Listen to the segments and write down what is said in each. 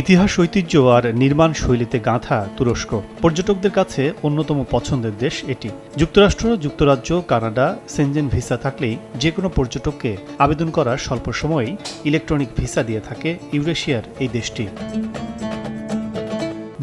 ইতিহাস, ঐতিহ্য আর নির্মাণ শৈলীতে গাঁথা তুরস্ক। পর্যটকদের কাছে অন্যতম পছন্দের দেশ এটি। যুক্তরাষ্ট্র, যুক্তরাজ্য, কানাডা, সেনজেন ভিসা থাকলেই যে কোনো পর্যটককে আবেদন করার স্বল্প সময়েই ইলেকট্রনিক ভিসা দিয়ে থাকে ইউরেশিয়ার এই দেশটি।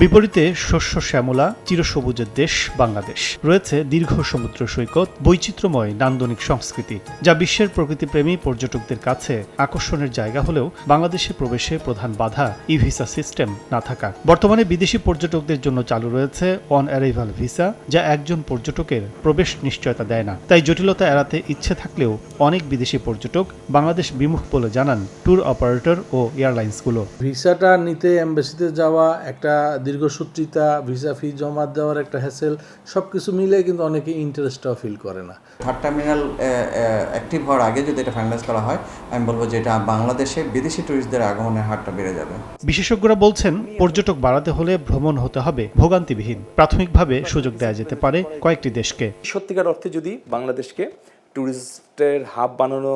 বিপরীতে শস্য শ্যামলা, চিরসবুজের দেশ বাংলাদেশ। রয়েছে দীর্ঘ সমুদ্র সৈকত, বৈচিত্র্যময় নান্দনিক সংস্কৃতি, যা বিশ্বের প্রকৃতিপ্রেমী পর্যটকদের কাছে আকর্ষণের জায়গা হলেও বাংলাদেশে প্রবেশে প্রধান বাধা ই ভিসা সিস্টেম না থাকা। বর্তমানে বিদেশি পর্যটকদের জন্য চালু রয়েছে অন অ্যারাইভাল ভিসা, যা একজন পর্যটকের প্রবেশ নিশ্চয়তা দেয় না। তাই জটিলতা এড়াতে ইচ্ছে থাকলেও অনেক বিদেশি পর্যটক বাংলাদেশ বিমুখ বলে জানান ট্যুর অপারেটর ও এয়ারলাইন্সগুলো। ভিসাটা নিতে এম্বাসিতে যাওয়া একটা দীর্ঘসূত্রিতা ভিসা ফি জমা দেওয়ার একটা হ্যাসেল সব কিছু মিলে কিন্তু অনেকে ইন্টারেস্টটাও ফিল করে না। থার্ড টার্মিনাল অ্যাক্টিভ হওয়ার আগে যদি এটা ফাইনালাইজ করা হয় আমি বলব যে এটা বাংলাদেশে বিদেশি ট্যুরিস্টদের আগমনের হারটা বেড়ে যাবে। বিশেষজ্ঞরা বলছেন পর্যটক বাড়াতে হলে ভ্রমণ হতে হবে ভোগান্তিবিহীন। প্রাথমিকভাবে সুযোগ দেওয়া যেতে পারে কয়েকটি দেশকে। সত্যিকার অর্থে যদি বাংলাদেশকে ট্যুরিস্টের হাব বানানো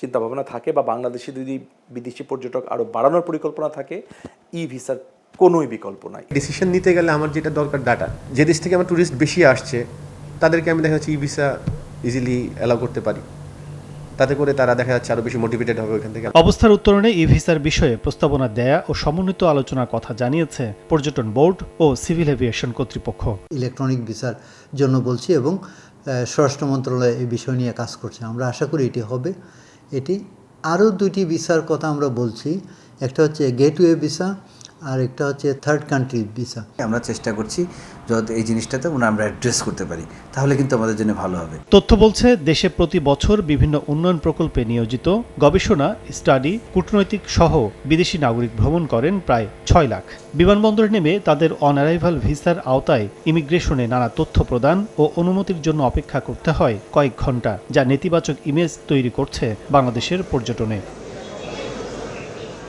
চিন্তা ভাবনা থাকে বা বাংলাদেশে যদি বিদেশি পর্যটক আরও বাড়ানোর পরিকল্পনা থাকে ই ভিসার কোনোই বিকল্প নাই। ডিসিশন নিতে গেলে আমার যেটা দরকার ডাটা যে দেশ থেকে আমার ট্যুরিস্ট বেশি আসছে তাদেরকে আমি দেখা যাচ্ছে ই ভিসা ইজিলি অ্যালাউ করতে পারি। তাতে করে তারা দেখা যাচ্ছে আরও বেশি মোটিভেটেড হবে ওইখান থেকে। অবস্থার উত্তরণে ই ভিসার বিষয়ে প্রস্তাবনা দেয়া ও সমন্বিত আলোচনার কথা জানিয়েছে পর্যটন বোর্ড ও সিভিল এভিয়েশন কর্তৃপক্ষ। ইলেকট্রনিক ভিসার জন্য বলছি এবং স্বরাষ্ট্র মন্ত্রণালয় এই বিষয় নিয়ে কাজ করছে। আমরা আশা করি এটি হবে। এটি আরও দুটি ভিসার কথা আমরা বলছি। একটা হচ্ছে গেটওয়ে ভিসা আর একটা হচ্ছে থার্ড কান্ট্রি ভিসা আমরা চেষ্টা করছি যত এই জিনিসটাতে ওনা আমরা অ্যাড্রেস করতে পারি তাহলে কিন্তু আমাদের জন্য ভালো হবে। তথ্য বলছে দেশে প্রতি বছর বিভিন্ন উন্নয়ন প্রকল্পে নিয়োজিত গবেষণা স্টাডি কূটনৈতিক সহ বিদেশি নাগরিক ভ্রমণ করেন প্রায় ছয় লাখ। বিমানবন্দরে নেমে তাদের অনারাইভাল ভিসার আওতায় ইমিগ্রেশনে নানা তথ্য প্রদান ও অনুমতির জন্য অপেক্ষা করতে হয় কয়েক ঘণ্টা যা নেতিবাচক ইমেজ তৈরি করছে বাংলাদেশের পর্যটনে।